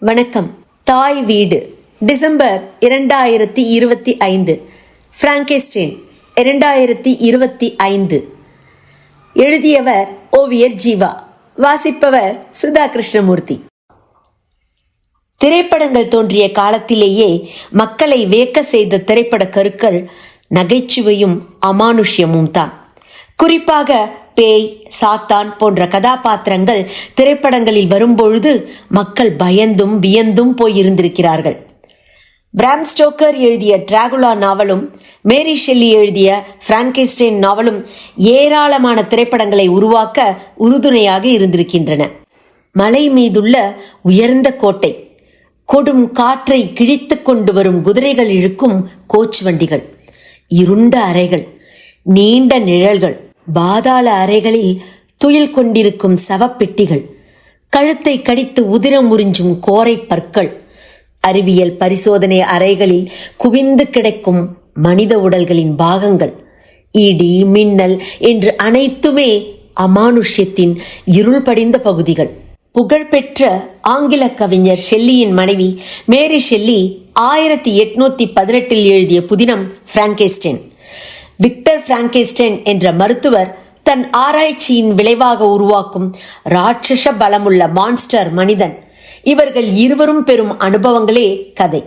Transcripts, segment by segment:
வணக்கம். தாய் வீடு. டிசம்பர் இரண்டாயிரத்தி இருபத்தி ஐந்து. பிராங்கெஸ்டேன் இரண்டாயிரத்தி இருபத்தி ஐந்து. எழுதியவர் ஓவியர் ஜீவா. வாசிப்பவர் சுதா கிருஷ்ணமூர்த்தி திரைப்படங்கள் தோன்றிய காலத்திலேயே மக்களை வியக்க செய்த திரைப்பட கருக்கள் நகைச்சுவையும் அமானுஷ்யமும் தான் குறிப்பாக பேய் சாத்தான் போன்ற கதாபாத்திரங்கள் திரைப்படங்களில் வரும்பொழுது மக்கள் பயந்தும் வியந்தும் போயிருந்திருக்கிறார்கள். பிராம் ஸ்டோக்கர் எழுதிய டிராகுலா நாவலும் மேரி ஷெல்லி எழுதிய பிரான்கெஸ்டைன் நாவலும் ஏராளமான திரைப்படங்களை உருவாக்க உறுதுணையாக இருந்திருக்கின்றன. மலை மீதுள்ள உயர்ந்த கோட்டை கொடும் காற்றை கிழித்து கொண்டு வரும் குதிரைகள் இழுக்கும் கோச் வண்டிகள் இருண்ட அறைகள் நீண்ட நிழல்கள் பாதாள அறைகளில் துயில் கொண்டிருக்கும் சவப்பெட்டிகள் கழுத்தை கடித்து உதிரம் உறிஞ்சும் கோரை பற்கள் அறிவியல் பரிசோதனை அறைகளில் குவிந்து கிடைக்கும் மனித உடல்களின் பாகங்கள் இடி மின்னல் என்று அனைத்துமே அமானுஷ்யத்தின் இருள் படிந்த பகுதிகள். புகழ்பெற்ற ஆங்கில கவிஞர் ஷெல்லியின் மனைவி மேரி ஷெல்லி ஆயிரத்தி எட்நூத்தி பதினெட்டில் எழுதிய புதினம் பிராங்கேஸ்டேன். விக்டர் பிராங்கேஸ்டேன் என்ற மருத்துவர் தன் ஆராய்ச்சியின் விளைவாக உருவாக்கும் ராட்சச பலமுள்ள மான்ஸ்டர் மனிதன். இவர்கள் இருவரும் பெறும் அனுபவங்களே கதை.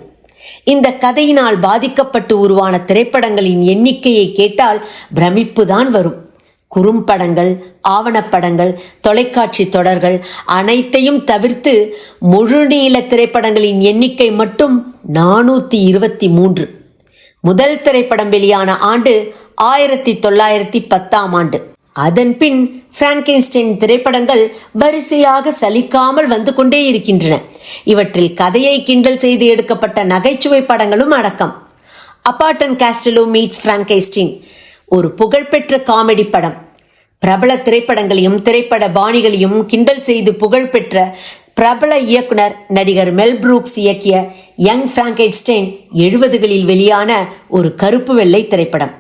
இந்த கதையினால் பாதிக்கப்பட்டு உருவான திரைப்படங்களின் எண்ணிக்கையை கேட்டால் பிரமிப்புதான் வரும். குறும்படங்கள் ஆவணப்படங்கள் தொலைக்காட்சி தொடர்கள் அனைத்தையும் தவிர்த்து முழுநீள திரைப்படங்களின் எண்ணிக்கை மட்டும் நானூத்தி இருபத்தி மூன்று. முதல் திரைப்படம் வெளியான ஆண்டு ஆயிரத்தி தொள்ளாயிரத்தி பத்தாம் ஆண்டு. அதன் பின் பிராங்கென்ஸ்டைன் திரைப்படங்கள் வரிசையாக சலிக்காமல் வந்து கொண்டே இருக்கின்றன. இவற்றில் கதையை கிண்டல் செய்து எடுக்கப்பட்ட நகைச்சுவை படங்களும் அடக்கம். அப்பாட்டன் காஸ்டலோ மீட்ஸ் பிராங்கெஸ்டின் ஒரு புகழ்பெற்ற காமெடி படம். பிரபல திரைப்படங்களையும் திரைப்பட பாணிகளையும் கிண்டல் செய்து புகழ்பெற்ற பிரபல இயக்குனர் நடிகர் மெல் புரூக்ஸ் இயக்கிய யங் பிராங்கென்ஸ்டைன் எழுபதுகளில் வெளியான ஒரு கருப்பு வெள்ளை திரைப்படம்.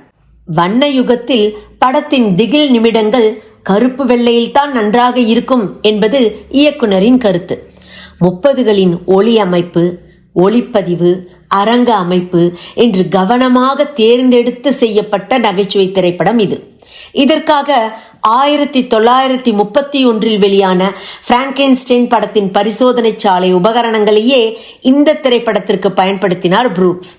வண்ண யுகத்தில் படத்தின் திகில் நிமிடங்கள் கருப்பு வெள்ளையில்தான் நன்றாக இருக்கும் என்பது இயக்குனரின் கருத்து. முப்பதுகளின் ஒளி அமைப்பு ஒளிப்பதிவு அரங்க அமைப்பு என்று கவனமாக தேர்ந்தெடுத்து செய்யப்பட்ட நகைச்சுவை திரைப்படம் இது. இதற்காக ஆயிரத்தி தொள்ளாயிரத்தி முப்பத்தி ஒன்றில் வெளியான பிராங்கென்ஸ்டைன் படத்தின் பரிசோதனை சாலை உபகரணங்களையே இந்த திரைப்படத்திற்கு பயன்படுத்தினார் புரூக்ஸ்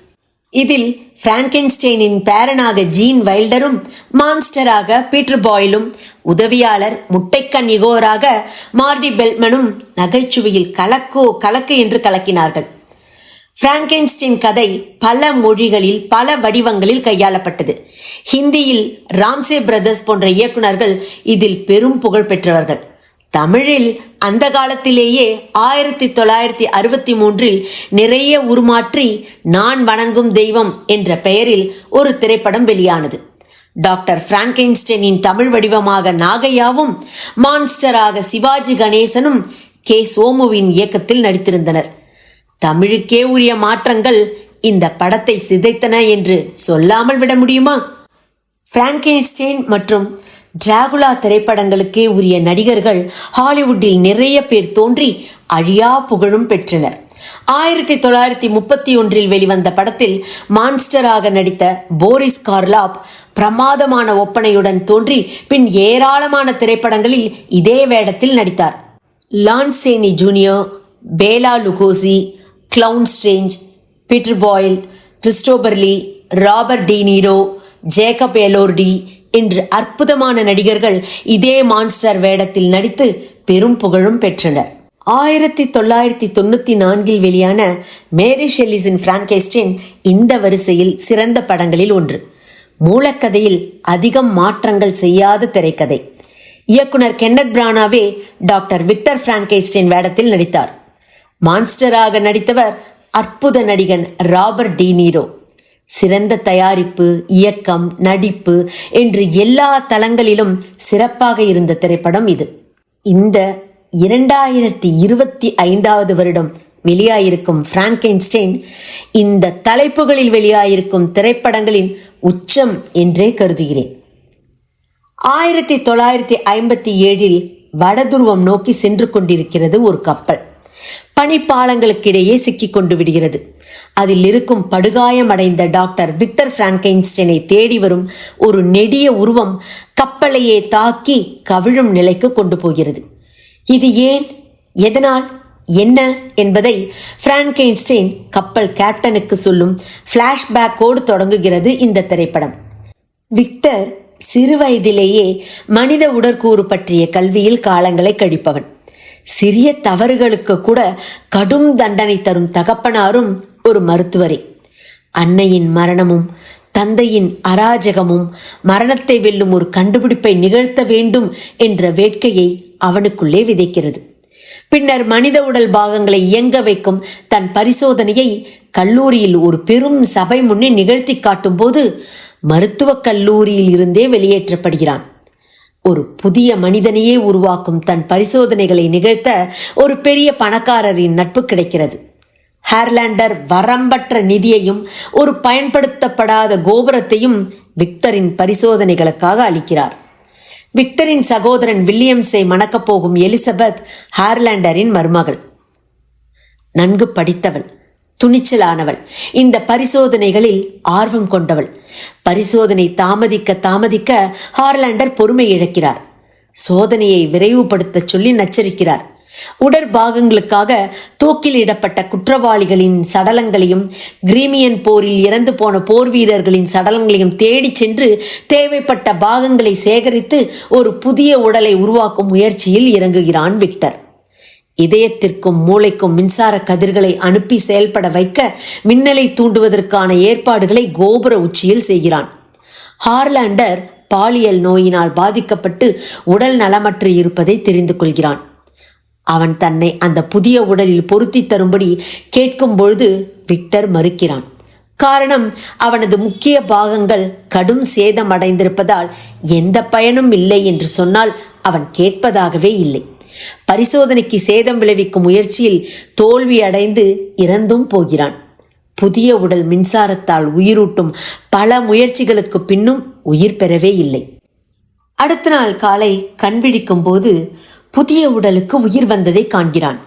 இதில் பிராங்கென்ஸ்டைனின் பேரனாக ஜீன் வைல்டரும் மான்ஸ்டராக பீட்டர் பாயிலும் உதவியாளர் முட்டைக்கன் இகோராக மார்டி பெல்மனும் நகைச்சுவையில் கலக்கோ கலக்கு என்று கலக்கினார்கள். பிராங்கென்ஸ்டைன் கதை பல மொழிகளில் பல வடிவங்களில் கையாளப்பட்டது. ஹிந்தியில் ராம்சே பிரதர்ஸ் போன்ற இயக்குனர்கள் இதில் பெரும் புகழ் பெற்றவர்கள். தமிழில் அந்த காலத்திலேயே ஆயிரத்தி தொள்ளாயிரத்தி அறுபத்தி மூன்றில் நிறைய உருமாற்றி நான் வணங்கும் தெய்வம் என்ற பெயரில் ஒரு திரைப்படம் வெளியானது. டாக்டர் பிராங்கென்ஸ்டைனின் தமிழ் வடிவமாக நாகையாவும் மான்ஸ்டராக சிவாஜி கணேசனும் கே சோமுவின் இயக்கத்தில் நடித்திருந்தனர். தமிழுக்கே உரிய மாற்றங்கள் இந்த படத்தை சிதைத்தன என்று சொல்லாமல் விட முடியுமா? பிராங்கென்ஸ்டைன் மற்றும் டிராகுலா திரைப்படங்களுக்கே உரிய நடிகர்கள் ஹாலிவுட்டில் நிறைய பேர் தோன்றி அழியா புகழும் பெற்றனர். ஆயிரத்தி தொள்ளாயிரத்தி முப்பத்தி ஒன்றில் வெளிவந்த படத்தில் மான்ஸ்டராக நடித்த போரிஸ் கார்லாப் பிரமாதமான ஒப்பனையுடன் தோன்றி பின் ஏராளமான திரைப்படங்களில் இதே வேடத்தில் நடித்தார். Lon Chaney junior Bela Lugosi Glenn Strange Peter Boyle Christopher Lee Robert De Niro Jacob Elordi என்று அற்புதமான நடிகர்கள் இதே மான்ஸ்டர் வேடத்தில் நடித்து பெரும் புகழும் பெற்றனர். ஆயிரத்தி தொள்ளாயிரத்தி தொண்ணூத்தி நான்கில் வெளியான மேரி ஷெல்லிஸின் பிரான்கெஸ்டின் இந்த வரிசையில் சிறந்த படங்களில் ஒன்று. மூலக்கதையில் அதிகம் மாற்றங்கள் செய்யாத திரைக்கதை. இயக்குனர் கென்னத் பிரானாவே டாக்டர் விக்டர் பிரான்கெஸ்டின் வேடத்தில் நடித்தார். மான்ஸ்டராக நடித்தவர் அற்புத நடிகன் ராபர்ட் டி நீரோ. சிறந்த தயாரிப்பு இயக்கம் நடிப்பு என்று எல்லா தளங்களிலும் சிறப்பாக இருந்த திரைப்படம் இது. இந்த இரண்டாயிரத்தி இருபத்தி ஐந்தாவது வருடம் வெளியாயிருக்கும் பிராங்கென்ஸ்டைன் இந்த தலைப்புகளில் வெளியாயிருக்கும் திரைப்படங்களின் உச்சம் என்றே கருதுகிறேன். ஆயிரத்தி தொள்ளாயிரத்தி ஐம்பத்தி ஏழில் வடதுருவம் நோக்கி சென்று கொண்டிருக்கிறது ஒரு கப்பல். பனிப்பாலங்களுக்கிடையே சிக்கிக் கொண்டு விடுகிறது. அதில் இருக்கும் படுகாயமடைந்த டாக்டர் விக்டர் பிரான்கைன்ஸ்டைனை தேடி வரும் ஒரு நெடிய உருவம் கப்பலையே தாக்கி கவிழும் நிலைக்கு கொண்டு போகிறது. இது ஏன்? எதனால்? என்ன என்பதை பிரான்கைன்ஸ்டைன் கப்பல் கேப்டனுக்கு சொல்லும் பிளாஷ்பேக்கோடு தொடங்குகிறது இந்த திரைப்படம். விக்டர் சிறுவயதிலேயே மனித உடற்கூறு பற்றிய கல்வியில் காலங்களை கழிப்பவன். சிறிய தவறுகளுக்கு கூட கடும் தண்டனை தரும் தகப்பனாரும் ஒரு மருத்துவரே. அன்னையின் மரணமும் தந்தையின் அராஜகமும் மரணத்தை வெல்லும் ஒரு கண்டுபிடிப்பை நிகழ்த்த வேண்டும் என்ற வேட்கையை அவனுக்குள்ளே விதைக்கிறது. பின்னர் மனித உடல் பாகங்களை இயங்க வைக்கும் தன் பரிசோதனையை கல்லூரியில் ஒரு பெரும் சபை முன்னே நிகழ்த்தி காட்டும்போது மருத்துவக் கல்லூரியில் இருந்தே வெளியேற்றப்படுகிறான். ஒரு புதிய மனிதனையே உருவாக்கும் தன் பரிசோதனைகளை நிகழ்த்த ஒரு பெரிய பணக்காரரின் நட்பு கிடைக்கிறது. ஹேர்லாண்டர் வரம்பற்ற நிதியையும் ஒரு பயன்படுத்தப்படாத கோபுரத்தையும் விக்டரின் பரிசோதனைகளுக்காக அளிக்கிறார். விக்டரின் சகோதரன் வில்லியம்ஸை மணக்கப் போகும் எலிசபெத் ஹேர்லாண்டரின் மருமகள். நன்கு படித்தவள். துணிச்சலானவள். இந்த பரிசோதனைகளில் ஆர்வம் கொண்டவள். பரிசோதனை தாமதிக்க தாமதிக்க ஹார்லாண்டர் பொறுமை இழக்கிறார். சோதனையை விரைவுபடுத்த சொல்லி நச்சரிக்கிறார். உடற்பாகங்களுக்காக தூக்கிலிடப்பட்ட குற்றவாளிகளின் சடலங்களையும் கிரீமியன் போரில் இறந்து போன போர் வீரர்களின் சடலங்களையும் தேடிச் சென்று தேவைப்பட்ட பாகங்களை சேகரித்து ஒரு புதிய உடலை உருவாக்கும் முயற்சியில் இறங்குகிறான் விக்டர். இதயத்திற்கும் மூளைக்கும் மின்சார கதிர்களை அனுப்பி செயல்பட வைக்க மின்னலை தூண்டுவதற்கான ஏற்பாடுகளை கோபுர உச்சியில் செய்கிறான். ஹார்லாண்டர் பாலியல் நோயினால் பாதிக்கப்பட்டு உடல் நலமற்று இருப்பதை தெரிந்து கொள்கிறான். அவன் தன்னை அந்த புதிய உடலில் பொருத்தி தரும்படி கேட்கும் பொழுது விக்டர் மறுக்கிறான். காரணம் அவனது முக்கிய பாகங்கள் கடும் சேதம் அடைந்திருப்பதால் எந்த பயனும் இல்லை என்று சொன்னால் அவன் கேட்பதாகவே இல்லை. பரிசோதனைக்கு சேதம் விளைவிக்கும் முயற்சியில் தோல்வி அடைந்து இறந்தும் போகிறான். புதிய உடல் மின்சாரத்தால் உயிரூட்டும் பல முயற்சிகளுக்கு பின்னும் உயிர் பெறவே இல்லை. அடுத்த நாள் காலை கண்பிடிக்கும் போது புதிய உடலுக்கு உயிர் வந்ததை காண்கிறான்.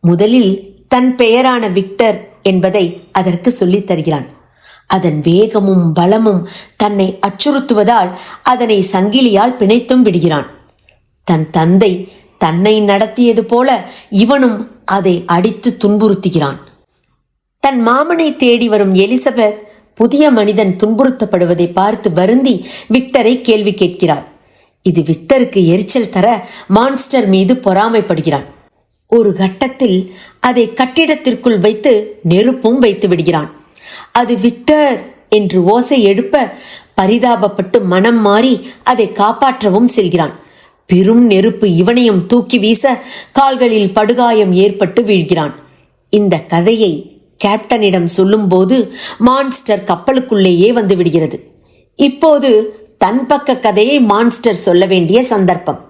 முதலில் தன் பெயரான விக்டர் என்பதை அதற்கு சொல்லித் தருகிறான். அதன் வேகமும் பலமும் தன்னை அச்சுறுத்துவதால் அதனை சங்கிலியால் பிணைத்தும் விடுகிறான். தன் தந்தை தன்னை நடத்தியது போல இவனும் அதை அடித்து துன்புறுத்துகிறான். தன் மாமனை தேடி வரும் எலிசபெத் புதிய மனிதன் துன்புறுத்தப்படுவதை பார்த்து வருந்தி விக்டரை கேள்வி கேட்கிறார். இது விக்டருக்கு எரிச்சல் தர மான்ஸ்டர் மீது பொறாமைப்படுகிறான். ஒரு கட்டத்தில் அதை கட்டிடத்திற்குள் வைத்து நெருப்பும் வைத்து விடுகிறான். அது விக்டர் என்று ஓசை எழுப்ப பரிதாபப்பட்டு மனம் மாறி அதை காப்பாற்றவும் செல்கிறான். பெரும் நெருப்பு இவனையும் தூக்கி வீச கால்களில் படுகாயம் ஏற்பட்டு வீழ்கிறான். இந்த கதையை கேப்டனிடம் சொல்லும்போது மான்ஸ்டர் கப்பலுக்குள்ளேயே வந்து விடுகிறது. இப்போது தன் பக்க கதையை மான்ஸ்டர் சொல்ல வேண்டிய சந்தர்ப்பம்.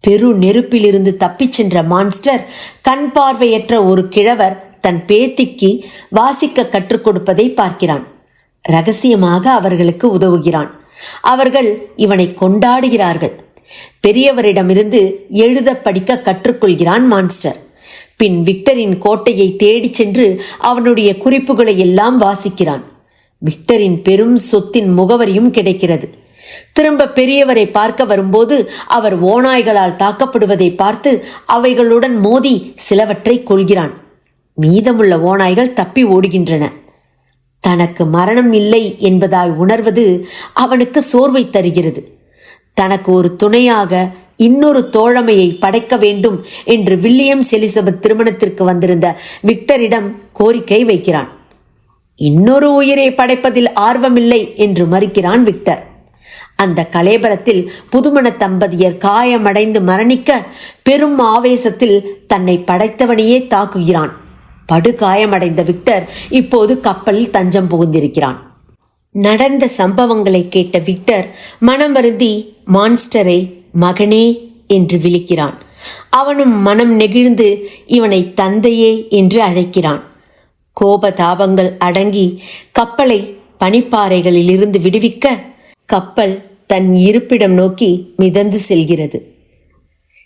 பெரு நெருப்பிலிருந்து தப்பிச் சென்ற மான்ஸ்டர் கண் பார்வையற்ற ஒரு கிழவர் தன் பேத்திக்கு வாசிக்க கற்றுக் கொடுப்பதை பார்க்கிறான். ரகசியமாக அவர்களுக்கு உதவுகிறான். அவர்கள் இவனை கொண்டாடுகிறார்கள். பெரியவரிடமிருந்து எழுத படிக்க கற்றுக்கொள்கிறான் மான்ஸ்டர். பின் விக்டரின் கோட்டையை தேடிச் சென்று அவனுடைய குறிப்புகளை எல்லாம் வாசிக்கிறான். விக்டரின் பெரும் சொத்தின் முகவரியும் கிடைக்கிறது. திரும்ப பெரியவரை பார்க்க வரும்போது அவர் ஓநாய்களால் தாக்கப்படுவதை பார்த்து அவைகளுடன் மோதி சிலவற்றை கொள்கிறான். மீதமுள்ள ஓநாய்கள் தப்பி ஓடுகின்றன. தனக்கு மரணம் இல்லை என்பதாய் உணர்வது அவனுக்கு சோர்வை தருகிறது. தனக்கு ஒரு துணையாக இன்னொரு தோழமையை படைக்க வேண்டும் என்று வில்லியம்ஸ் எலிசபெத் திருமணத்திற்கு வந்திருந்த விக்டரிடம் கோரிக்கை வைக்கிறான். இன்னொரு உயிரை படைப்பதில் ஆர்வமில்லை என்று மறுக்கிறான் விக்டர். அந்த கலேபரத்தில் புதுமண தம்பதியர் காயமடைந்து மரணிக்க பெரும் ஆவேசத்தில் தன்னை படைத்தவனையே தாக்குகிறான். படுகாயமடைந்த விக்டர் இப்போது கப்பலில் தஞ்சம் புகுந்திருக்கிறான். நடந்த சம்பவங்களை கேட்ட விக்டர் மனம் வருந்தி மான்ஸ்டரை மகனே என்று விழிக்கிறான். அவனும் மனம் நெகிழ்ந்து இவனை தந்தையே என்று அழைக்கிறான். கோபதாபங்கள் அடங்கி கப்பலை பனிப்பாறைகளில் இருந்து விடுவிக்க கப்பல் தன் இருப்பிடம் நோக்கி மிதந்து செல்கிறது.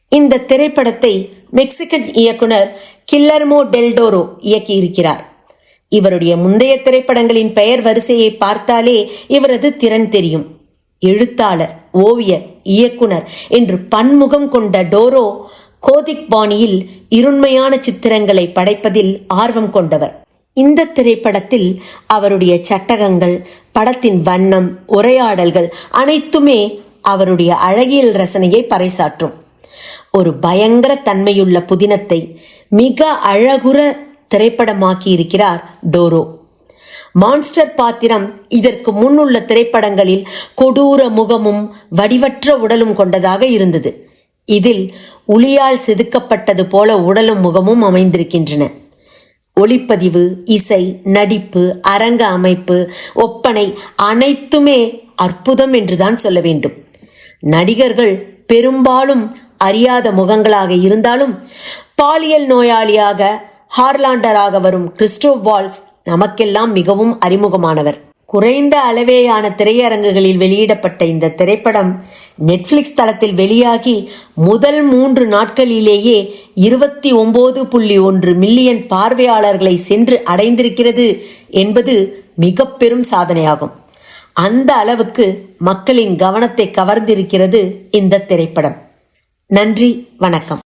இந்த திரைப்படத்தை மெக்சிகன் இயக்குனர் கில்லர்மோ டெல்டோரோ இயக்கியிருக்கிறார். இவருடைய முந்தைய திரைப்படங்களின் பெயர் வரிசையை பார்த்தாலே இவரது திறன் தெரியும். எழுத்தாளர் ஓவியர் இயக்குனர் என்று பன்முகம் கொண்ட டோரோ கோதிக் பாணியில் இருண்மையான சித்திரங்களை படைப்பதில் ஆர்வம் கொண்டவர். இந்த திரைப்படத்தில் அவருடைய சட்டகங்கள் படத்தின் வண்ணம் உரையாடல்கள் அனைத்துமே அவருடைய அழகியல் ரசனையை பறைசாற்றும். ஒரு பயங்கர தன்மையுள்ள புதினத்தை மிக அழகுற திரைப்படமாக்கி இருக்கிறார் டோரோ. மான்ஸ்டர் பாத்திரம் இதற்கு முன்னுள்ள திரைப்படங்களில் கொடூர முகமும் வடிவற்ற உடலும் கொண்டதாக இருந்தது. இதில் உளியால் செதுக்கப்பட்டது போல உடலும் முகமும் அமைந்திருக்கின்றன. ஒளிப்பதிவு இசை நடிப்பு அரங்க அமைப்பு ஒப்பனை அனைத்துமே அற்புதம் என்றுதான் சொல்ல வேண்டும். நடிகர்கள் பெரும்பாலும் அறியாத முகங்களாக இருந்தாலும் பாலியல் நோயாளியாக ஹார்லாண்டராக வரும் கிறிஸ்டோ வால்ஸ் நமக்கெல்லாம் மிகவும் அறிமுகமானவர். குறைந்த அளவேயான திரையரங்குகளில் வெளியிடப்பட்ட இந்த திரைப்படம் நெட்ஃபிளிக்ஸ் தளத்தில் வெளியாகி முதல் மூன்று நாட்களிலேயே இருபத்தி ஒன்பது புள்ளி ஒன்று மில்லியன் பார்வையாளர்களை சென்று அடைந்திருக்கிறது என்பது மிக பெரும் சாதனையாகும். அந்த அளவுக்கு மக்களின் கவனத்தை கவர்ந்திருக்கிறது இந்த திரைப்படம். நன்றி வணக்கம்.